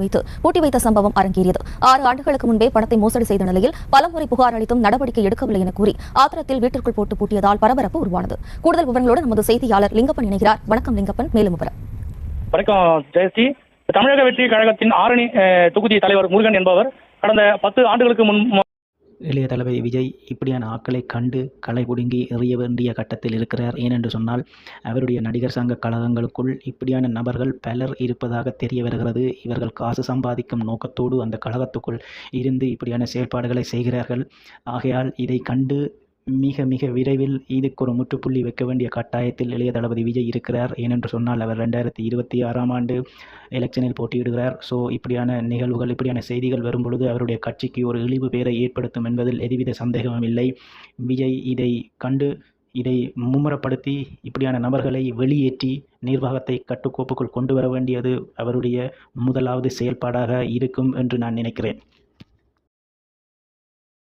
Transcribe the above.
வைத்து பூட்டி வைத்த சம்பவம் அரங்கேறியது. ஆறு ஆண்டுகளுக்கு முன்பே பணத்தை மோசடி செய்த நிலையில் பலமுறை புகார் அளித்தும் நடவடிக்கை எடுக்கவில்லை என கூறி ஆத்திரத்தில் வீட்டிற்குள் போட்டு பூட்டியதால் பரபரப்பு உருவானது. கூடுதல் விவரங்களோடு நமது செய்தியாளர் லிங்கப்பன் இணைகிறார். வணக்கம் லிங்கப்பன் மேலும் விவரம். வணக்கம் ஜெயஸ்ரீ. தமிழக வெற்றி கழகத்தின் ஆரணி தொகுதி தலைவர் முருகன் என்பவர் கடந்த பத்து ஆண்டுகளுக்கு முன் இளைய தளபதி விஜய் இப்படியான ஆட்களை கண்டு களை பிடுங்கி எறிய வேண்டிய கட்டத்தில் இருக்கிறார். ஏனென்று சொன்னால் அவருடைய நடிகர் சங்க கழகங்களுக்குள் இப்படியான நபர்கள் பலர் இருப்பதாக தெரிய வருகிறது. இவர்கள் காசு சம்பாதிக்கும் நோக்கத்தோடு அந்த கழகத்துக்குள் இருந்து இப்படியான செயல்பாடுகளை செய்கிறார்கள். ஆகையால் இதை கண்டு மிக மிக விரைவில் இதுக்கு ஒரு முற்றுப்புள்ளி வைக்க வேண்டிய கட்டாயத்தில் இளைய தளபதி விஜய் இருக்கிறார். ஏனென்று சொன்னால் அவர் ரெண்டாயிரத்தி இருபத்தி ஆறாம் ஆண்டு எலெக்ஷனில் போட்டியிடுகிறார். ஸோ இப்படியான நிகழ்வுகள் இப்படியான செய்திகள் வரும்பொழுது அவருடைய கட்சிக்கு ஒரு இழிவு பேரை ஏற்படுத்தும் என்பதில் எதுவித சந்தேகமும் இல்லை. விஜய் இதை கண்டு இதை மும்முரப்படுத்தி இப்படியான நபர்களை வெளியேற்றி நிர்வாகத்தை கட்டுக்கோப்புக்குள் கொண்டு வர வேண்டியது அவருடைய முதலாவது செயல்பாடாக இருக்கும் என்று நான் நினைக்கிறேன்.